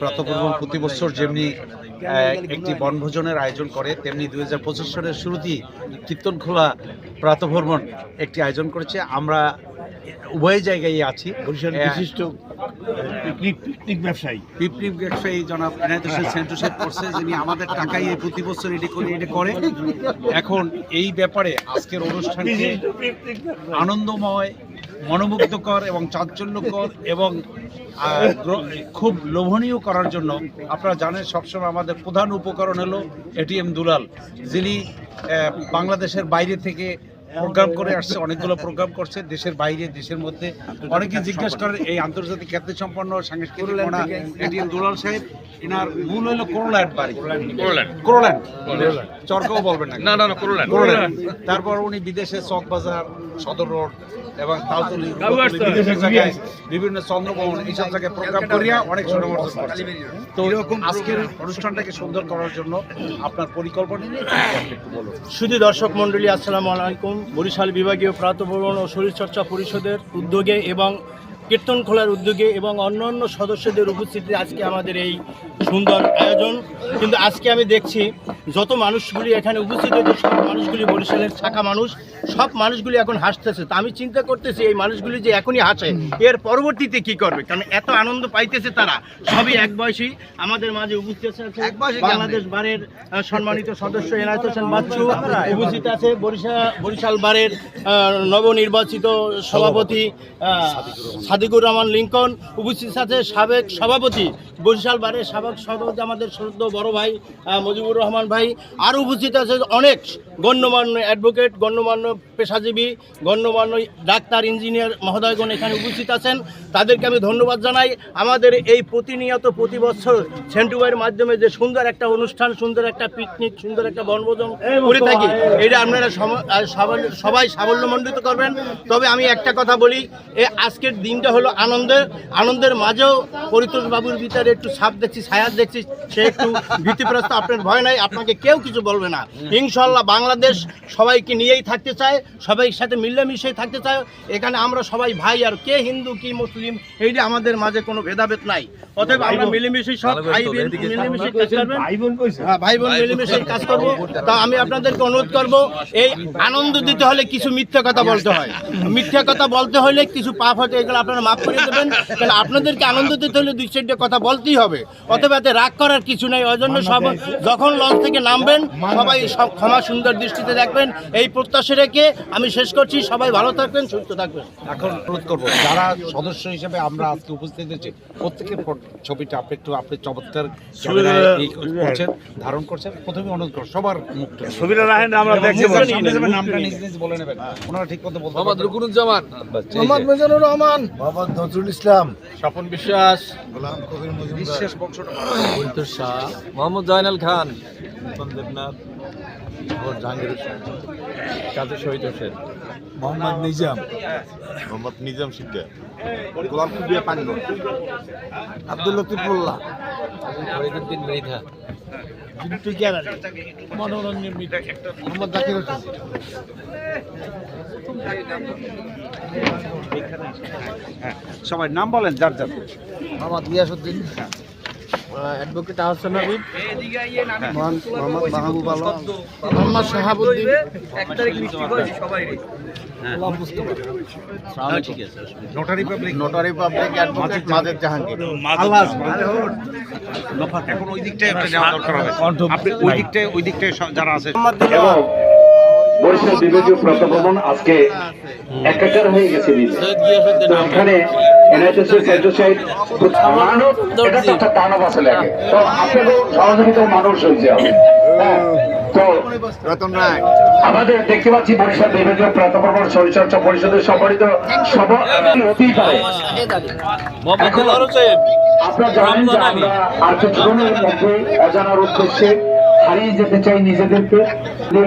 প্রাতঃভ্রমণ প্রতি বছর যেমনি একটি বনভোজনের আয়োজন করে তেমনি দুই হাজার পঁচিশ সালের শুরুতেই কীর্তনখোলা প্রাতঃভ্রমণ একটি আয়োজন করেছে। আমরা উভয় জায়গায় আছি। বিশিষ্ট পিকনিক পিকনিক ব্যবসায়ী। পিপলিপ ব্যবসায়ী জনাব এনায়ত হোসেন সেন্টু সাহেব করছে যিনি আমাদের টাকাই এই প্রতি বছর এটি করে এটি করে। এখন এই ব্যাপারে আজকের আনন্দময় মনোমুগ্ধকর এবং চাঞ্চল্যকর এবং খুব লোভনীয় করার জন্য আপনারা জানেন সবসময় আমাদের প্রধান উপকরণ হলো এটিএম দুলাল। যিনি বাংলাদেশের বাইরে থেকে প্রোগ্রাম করে আসছে অনেকগুলো প্রোগ্রাম করছে দেশের বাইরে দেশের মধ্যে। অনেকে জিজ্ঞেস করেন এই আন্তর্জাতিক খ্যাতি সম্পন্ন সাংস্কৃতিক এটিএম দুলাল সাহেব এনার মূল হলো করোল্যান্ড বাড়ি। করোল্যান্ড। চরকাও বলবেন না। না না করলেন তারপর উনি বিদেশে চকবাজার সদর রোড এবং তালতলি বিভিন্ন জায়গায় বিভিন্ন চন্দ্রবন এইসব জায়গায় প্রোগ্রাম করিয়া অনেক সুনাম অর্জন করছে। তো আজকের অনুষ্ঠানটাকে সুন্দর করার জন্য আপনার পরিকল্পনা শুধু দর্শক মন্ডলী আসসালামু আলাইকুম। বরিশাল বিভাগীয় প্রাতঃভ্রমণ ও শরীরচর্চা পরিষদের উদ্যোগে এবং কীর্তন খোলার উদ্যোগে এবং অন্যান্য সদস্যদের উপস্থিতিতে আজকে আমাদের এই সুন্দর আয়োজন। কিন্তু আজকে আমি দেখছি যত মানুষগুলি এখানে উপস্থিত হয়েছে সব মানুষগুলি বরিশালের থাকা মানুষ সব মানুষগুলি এখন হাসতেছে। তা আমি চিন্তা করতেছি এই মানুষগুলি যে এখনই হাসে এর পরবর্তীতে কি করবে? কারণ এত আনন্দ পাইতেছে তারা সবই এক বয়সী। আমাদের মাঝে উপস্থিত আছে বাংলাদেশ বারের সম্মানিত সদস্য এনায়ত হোসেন বাচ্চু। উপস্থিত আছে বরিশাল বরিশাল বারের নবনির্বাচিত সভাপতি সাদিকুর রহমান লিঙ্কন উপস্থিত আছে সাবেক সভাপতি বরিশাল বারের সাবেক সভাপতি আমাদের শ্রদ্ধ বড় ভাই মুজিবুর রহমান ভাই। আরও উপস্থিত আছে অনেক গণ্যমান্য অ্যাডভোকেট গণ্যমান্য পেশাজীবী গণ্যমান্য ডাক্তার ইঞ্জিনিয়ার মহোদয়গণ এখানে উপস্থিত আছেন। তাদেরকে আমি ধন্যবাদ জানাই। আমাদের এই প্রতিনিয়ত প্রতি বছর সেন্টুবাইয়ের মাধ্যমে যে সুন্দর একটা অনুষ্ঠান সুন্দর একটা পিকনিক সুন্দর একটা বনভোজন করে থাকি এটা আপনারা সবাই- সবাই সাবল্যমণ্ডিত করবেন। তবে আমি একটা কথা বলি এ আজকের দিনটা হলো আনন্দের আনন্দের মাঝেও পরিতোষ বাবুর ভিতরে একটু ছাপ দেখছি ছায়াত দেখছি সে একটু ভীতিপ্রস্ত আপনার ভয় নাই আপনাকে কেউ কিছু বলবে না। ইনশাল্লাহ বাংলাদেশ সবাইকে নিয়েই থাকতে চায় সবাই সাথে মিলেমিশেই থাকতে চায়। এখানে আমরা সবাই ভাই আর কে হিন্দু কি মুসলিম এইটা আমাদের মাঝে কোনো ভেদাভেদ নাই। অতএব আমরা মিলেমিশে সব ভাই বোন মিলেমিশে কাজ করবেন। ভাই বোন কইছে। হ্যাঁ, ভাই বোন মিলেমিশে কাজ করব। তা আমি আপনাদেরকে অনুরোধ করব এই আনন্দ দিতে হলে কিছু মিথ্যা কথা বলতে হয়। মিথ্যা কথা বলতে হলে কিছু পাপ হয়তো এগুলো আপনারা মাফ করে দেবেন। তাহলে আপনাদেরকে আনন্দ দিতে হলে দুই চারটে কথা বলতেই হবে। অথবা এতে রাগ করার কিছু নাই। ওই জন্য সব যখন লঞ্চ থেকে নামবেন সবাই সব ক্ষমা সুন্দর দৃষ্টিতে দেখবেন। এই প্রত্যাশা রেখে আমি শেষ করছি। সবাই ভালো থাকবেন সুস্থ থাকবেন। এখন অনুরোধ করব যারা সদস্য হিসেবে আমরা আজকে উপস্থিত হয়েছি প্রত্যেকের ছবিটা আপনি একটু আপনি চমৎকার করছেন ধারণ করছেন। প্রথমে অনুরোধ করো সবার মুখটা ছবিটা রাখেন আমরা দেখতে পাচ্ছি। নামটা নিজ নিজ বলে নেবেন। ওনারা ঠিক মতো বলতে মোহাম্মদ। রুকুনুজ্জামান। মোহাম্মদ মেজানুর রহমান। মোহাম্মদ নজরুল ইসলাম। স্বপন বিশ্বাস। বিশ্বাস বংশটা। বল্টুর শাহ। মোহাম্মদ জয়নাল খান। দেবনাথ। জাহাঙ্গীর হোসেন। কাজী শহীদ হোসেন। মোহাম্মদ নিজাম। মোহাম্মদ নিজাম সিদ্দিক গোলাম কুবিয়া পান্ড। আব্দুল লতিফ মোল্লা ফরিদুদ্দিন মৃধা। জিন্টু গ্যালারি মনোরঞ্জন মিঠা মোহাম্মদ জাকির হোসেন। হ্যাঁ সবাই নাম বলেন যার যার। Mohammad Giasuddin advocate Ahsan Habib. Mohammad Mahbub Alam. Mohammad Shahabuddin. Notary public notary public advocate মাদের জাহাঙ্গীর এখন ওই দিকটাই একটা নেওয়া দরকার হবে। আপনি ওই দিকটায় ওই দিকটায় যারা আছে। এবং বরিশাল বিভাগীয় প্রশাসন আজকে একাকার হয়ে গেছে তো মানব এটা তো একটা দানব তো সহযোগিতার মানুষ হয়েছে। হ্যাঁ, তো আমাদের দেখতে পাচ্ছি বরিশাল বিভাগীয় প্রাতঃভ্রমণ শরীরচর্চা পরিষদের সম্মানিত সভা হতেই পারে। দিলওয়ার জানেন যে আমরা আর কিছুক্ষণের মধ্যে অজানার উদ্দেশ্যে হারিয়ে যেতে চাই নিজেদেরকে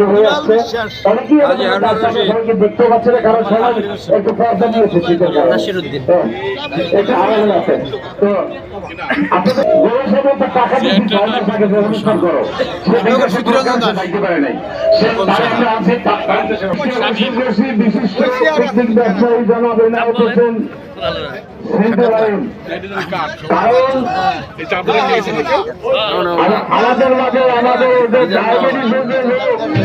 হয়ে আসছে অনেকেই হাজি হারুন আপনাদের রশিদ। সবাইকে দেখতে পাচ্ছে না কারণ সবাই একটু পর্দা নিয়েছে শীতের একটু আড়ালে আছে তো আপনাদের গোয়ের সাথে টাকা দিয়ে ডলার অনুষ্ঠান করো। সে টাকা সে কোনো কাজে লাগতে পারে নাই। সে তার একটা আছে তা- বিশিষ্ট ব্যবসায়ী জনাব আমাদের মাঝে আমাদের ডায়াবেটিস